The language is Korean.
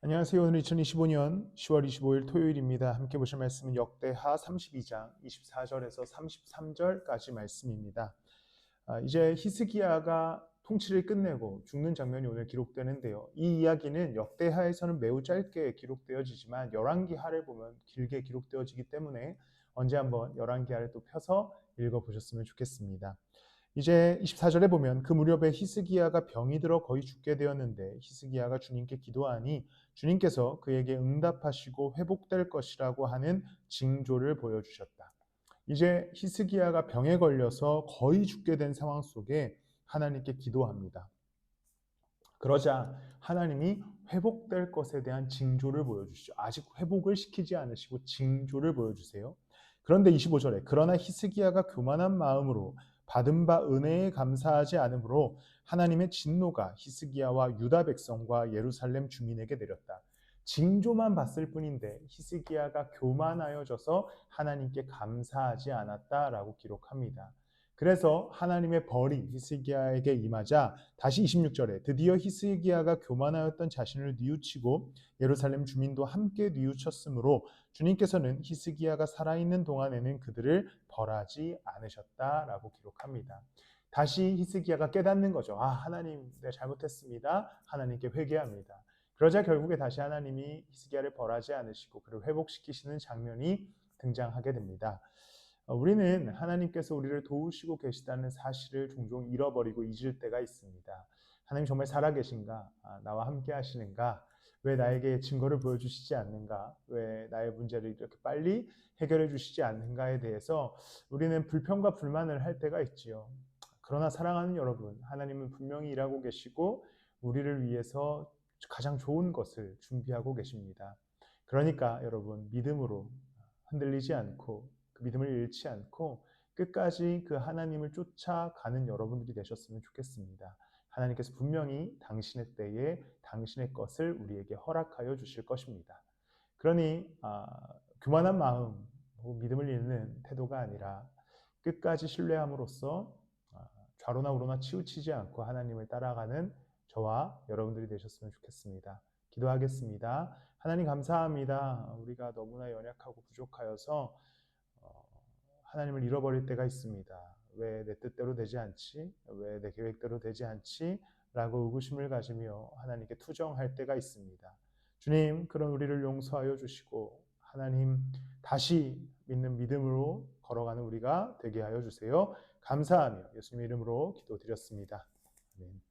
안녕하세요. 오늘 2025년 10월 25일 토요일입니다. 함께 보실 말씀은 역대하 32장 24절에서 33절까지 말씀입니다. 아, 이제 히스기야가 통치를 끝내고 죽는 장면이 오늘 기록되는데요. 이 이야기는 역대하에서는 매우 짧게 기록되어지지만 열왕기하를 보면 길게 기록되어지기 때문에 언제 한번 열왕기하를 또 펴서 읽어보셨으면 좋겠습니다. 이제 24절에 보면 그 무렵에 히스기야가 병이 들어 거의 죽게 되었는데 히스기야가 주님께 기도하니 주님께서 그에게 응답하시고 회복될 것이라고 하는 징조를 보여주셨다. 이제 히스기야가 병에 걸려서 거의 죽게 된 상황 속에 하나님께 기도합니다. 그러자 하나님이 회복될 것에 대한 징조를 보여주시죠. 아직 회복을 시키지 않으시고 징조를 보여주세요. 그런데 25절에 그러나 히스기야가 교만한 마음으로 받은 바 은혜에 감사하지 않으므로 하나님의 진노가 히스기야와 유다 백성과 예루살렘 주민에게 내렸다. 징조만 봤을 뿐인데 히스기야가 교만하여져서 하나님께 감사하지 않았다라고 기록합니다. 그래서 하나님의 벌이 히스기야에게 임하자 다시 26절에 드디어 히스기야가 교만하였던 자신을 뉘우치고 예루살렘 주민도 함께 뉘우쳤으므로 주님께서는 히스기야가 살아있는 동안에는 그들을 벌하지 않으셨다라고 기록합니다. 다시 히스기야가 깨닫는 거죠. 아, 하나님, 내가 잘못했습니다. 하나님께 회개합니다. 그러자 결국에 다시 하나님이 히스기야를 벌하지 않으시고 그를 회복시키시는 장면이 등장하게 됩니다. 어, 우리는 하나님께서 우리를 도우시고 계시다는 사실을 종종 잃어버리고 잊을 때가 있습니다. 하나님 정말 살아계신가? 아, 나와 함께 하시는가? 왜 나에게 증거를 보여주시지 않는가? 왜 나의 문제를 이렇게 빨리 해결해 주시지 않는가에 대해서 우리는 불평과 불만을 할 때가 있지요. 그러나 사랑하는 여러분, 하나님은 분명히 일하고 계시고 우리를 위해서 가장 좋은 것을 준비하고 계십니다. 그러니까 여러분, 믿음으로 흔들리지 않고 그 믿음을 잃지 않고 끝까지 그 하나님을 쫓아가는 여러분들이 되셨으면 좋겠습니다. 하나님께서 분명히 당신의 때에 당신의 것을 우리에게 허락하여 주실 것입니다. 그러니 아, 교만한 마음, 믿음을 잃는 태도가 아니라 끝까지 신뢰함으로써 아, 좌로나 우로나 치우치지 않고 하나님을 따라가는 저와 여러분들이 되셨으면 좋겠습니다. 기도하겠습니다. 하나님 감사합니다. 우리가 너무나 연약하고 부족하여서 하나님을 잃어버릴 때가 있습니다. 왜 내 뜻대로 되지 않지? 왜 내 계획대로 되지 않지? 라고 의구심을 가지며 하나님께 투정할 때가 있습니다. 주님, 그런 우리를 용서하여 주시고 하나님 다시 믿는 믿음으로 걸어가는 우리가 되게 하여 주세요. 감사하며 예수님 이름으로 기도드렸습니다. 아멘.